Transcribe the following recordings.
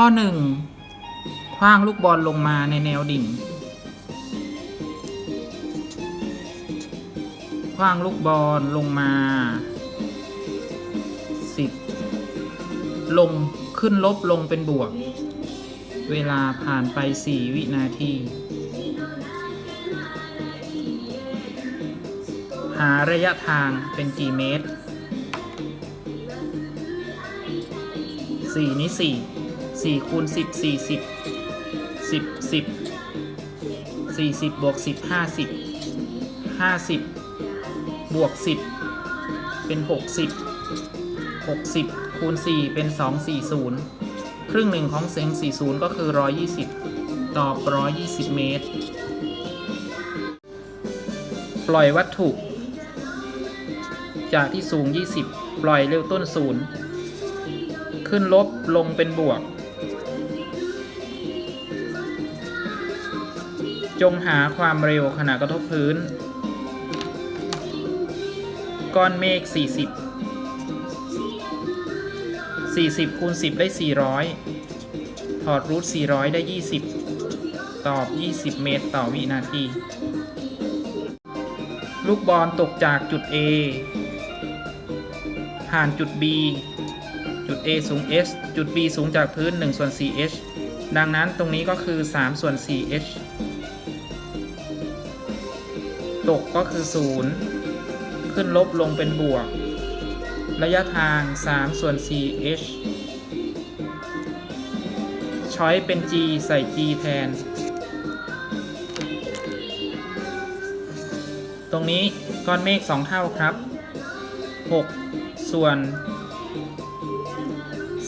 ข้อหนึ่งคว้างลูกบอลลงมาในแนวดิ่งคว้างลูกบอลลงมาสิลงขึ้นลบลงเป็นบวก เวลาผ่านไป 4 วินาที หาระยะทางเป็นกี่เมตร 4 นี้ 4 4คูณ10 40 10 10 40บวก10 50 50 บวก 10 เป็น 60 60คูณ4เป็น 240 ครึ่งหนึ่งของเสียง40 ก็คือ 120 ตอบ 120 เมตร ปล่อยวัตถุ จากที่สูง 20 ปล่อยเร็วต้นศูนย์ขึ้นลบลงเป็นบวก จงหาความเร็วขณะกระทบพื้น ก้อนเมฆ 40 40 คูณ 10 ได้ 400 ถอดรูท 400 ได้ 20 ตอบ 20 เมตรต่อวินาที ลูกบอลตกจากจุด A ผ่านจุด B จุด A สูง h จุด B สูงจากพื้น1ส่วน 4h ดังนั้นตรงนี้ก็คือ 3 ส่วน 4h ตกก็คือ 0 ขึ้นลบลงเป็นบวก ระยะทาง 3 ส่วน 4h ช้อยเป็น g ใส่ g แทน ตรงนี้ก้อนเมฆ 2 เท่าครับ 6 ส่วน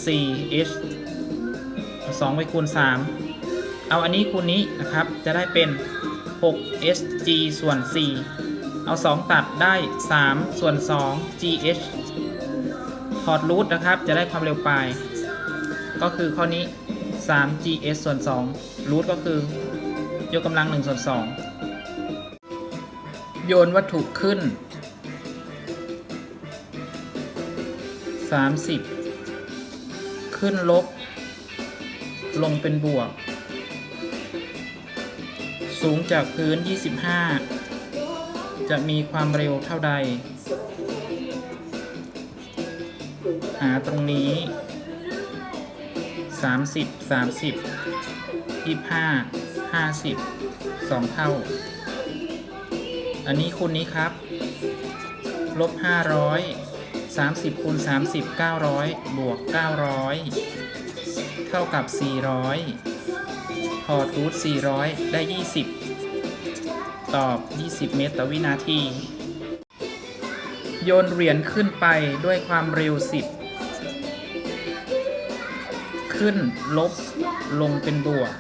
4h เอา2ไปคูณ 3 เอาอันนี้คูณนี้นะครับ จะได้เป็น 6hg ส่วน 4 เอา 2 ตัดได้ 3 ส่วน 2 gh ถอดรูทนะครับ จะได้ความเร็วปลาย ก็คือข้อนี้ 3gs ส่วน2รูทก็คือยกกำลัง 1 ส่วน 2 โยนวัตถุขึ้น 30 ขึ้นลบ ลงเป็นบวก สูงจากพื้น 25 จะมีความเร็วเท่าใด หาตรงนี้ 30 30 25 50 2 เท่า อันนี้คูณนี้ครับ ลบ 500 30คูณ30 900 บวก 900 เท่ากับ 400 ถอดรูท400 ได้ 20 ตอบ 20 เมตรต่อวินาที โยนเหรียญขึ้นไปด้วยความเร็ว 10 ขึ้น ลบ ลงเป็นบวก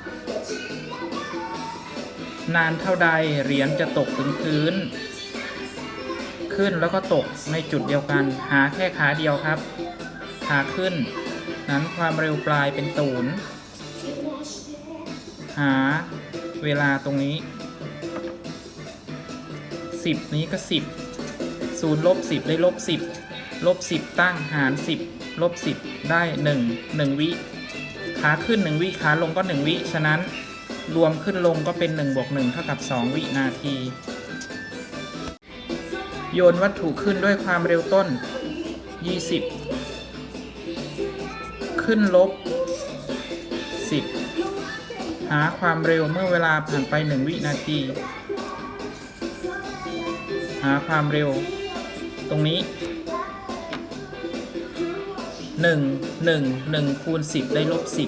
นานเท่าใด เหรียญจะตกถึงพื้น ขึ้นแล้วก็ตกในจุดเดียวกัน หาแค่ขาเดียวครับ ขาขึ้น นั้นความเร็วปลายเป็นศูนย์ หาเวลาตรงนี้ 10 นี้ก็ 10 0ลบ10 ได้ลบ10ลบ10 ตั้งหาร 10ลบ10 ได้ 1 1 วิขาขึ้น 1 วิขาลงก็ 1 วิ ฉะนั้นรวมขึ้นลงก็เป็น1บวก1เท่ากับ 2 วินาที โยนวัตถุขึ้นด้วยความเร็วต้น 20 ขึ้นลบ 10 หาความเร็วเมื่อเวลาผ่านไป 1 วินาที หาความเร็ว ตรงนี้ 1 1 1คูณ10 ได้ลบ10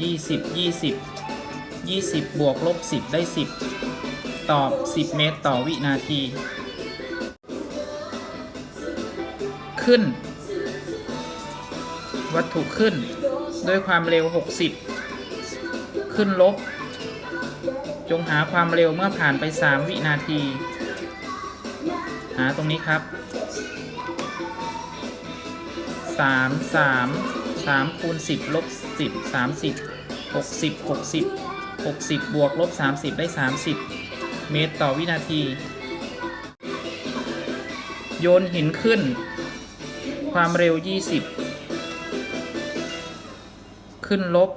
20 20 20 บวกลบ 10 ได้ 10 ตอบ 10 เมตรต่อวินาที ขึ้น วัตถุขึ้นด้วยความเร็ว 60 ขึ้นลบ จงหาความเร็วเมื่อผ่านไป 3 วินาที หาตรงนี้ครับ 3 3 3คูณ10ลบ10 30 60 60 60 บวกลบ 30 ได้ 30 เมตรต่อวินาที โยนหินขึ้น ความเร็ว 20 ขึ้นลบ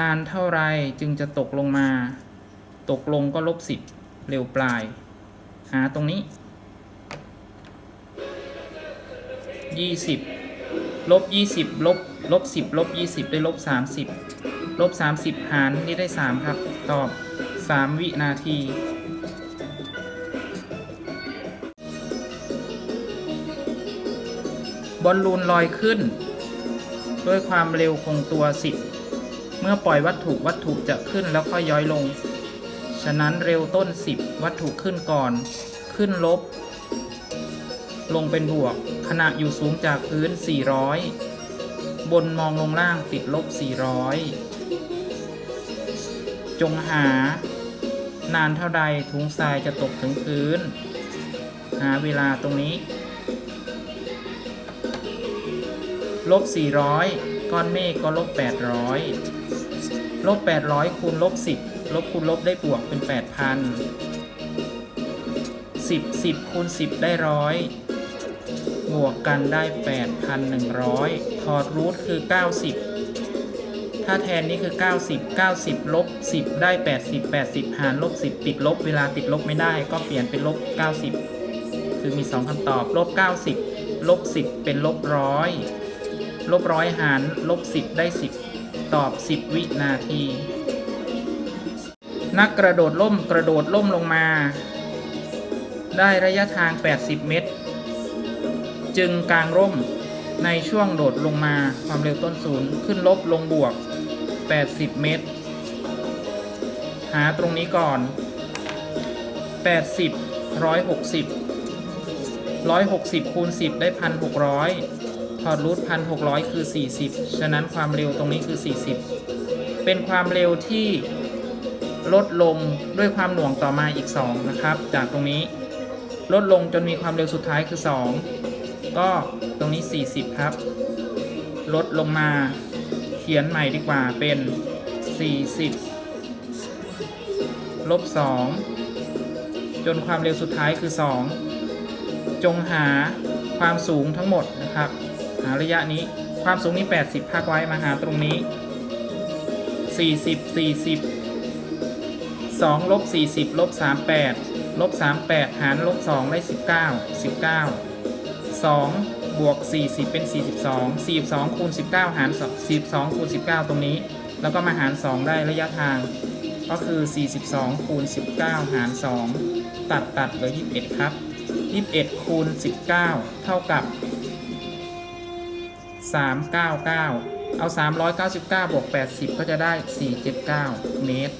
นานเท่าไรจึงจะตกลงมา ตกลงก็ลบสิบเร็วปลาย หาตรงนี้ยี่สิบลบยี่สิบลบลบสิบลบยี่สิบได้ลบสามสิบลบสามสิบหารนี่ได้สามครับ ตอบสามวินาทีบอลลูนลอยขึ้นด้วยความเร็วคงตัว10 เมื่อปล่อยวัตถุวัตถุจะขึ้นแล้วค่อยย้อยลง ฉะนั้นเร็วต้น 10 วัตถุขึ้นก่อน ขึ้นลบ ลงเป็นบวก ขณะอยู่สูงจากพื้น 400 บนมองลงล่างติดลบ 400 จงหา นานเท่าใดถุงทรายจะตกถึงพื้น หาเวลาตรงนี้ลบ400 ก้อนเมฆก็ลบ800 ลบ800คูณลบ10ลบคูณลบได้บวกเป็น 8,000 10 10คูณ10 ได้ร้อยบวกกันได้ 8,100 ถอดรูทคือ 90 ถ้าแทนนี้คือ 90 90 ลบ 10 ได้ 80 80 หารลบ 10 ติดลบ เวลาติดลบไม่ได้ก็เปลี่ยนเป็นลบ 90 คือมี 2คำตอบ ลบ 90 ลบ 10 เป็นลบร้อย ลบร้อยหารลบสิบได้สิบ ตอบสิบวินาที นักกระโดดล่มกระโดดล่มลงมา ได้ระยะทาง 80 เมตร จึงกางร่มในช่วงโดดลงมาความเร็วต้นศูนย์ขึ้นลบลงบวก 80 เมตร หาตรงนี้ก่อน 80 160 160คูณ10 ได้ 1,600 ถอดรูทพันหกร้อยคือ 40 ฉะนั้นความเร็วตรงนี้คือ 40 เป็นความเร็วที่ลดลงด้วยความหน่วงต่อมาอีก 2 นะครับ จากตรงนี้ลดลงจนมีความเร็วสุดท้ายคือ 2 ก็ตรงนี้ 40 ครับ ลดลงมาเขียนใหม่ดีกว่าเป็น 40 ลบ 2 จนความเร็วสุดท้ายคือ 2 จงหาความสูงทั้งหมดนะครับ หาระยะนี้ความสูงนี้ 80 พักไว้มาหาตรงนี้ 40 40 2ลบ40ลบ38ลบ38 หารลบ2ได้ 19 19 2 บวก 40 เป็น 42 42คูณ19 หาร 42คูณ19 ตรงนี้ แล้วก็มาหาร 2 ได้ระยะทาง ก็คือ 42คูณ19 หาร 2 ตัดตัดเหลือ21 ครับ 21คูณ19 เท่ากับ 399 เอา 399บวก80 ก็จะได้ 479 เมตร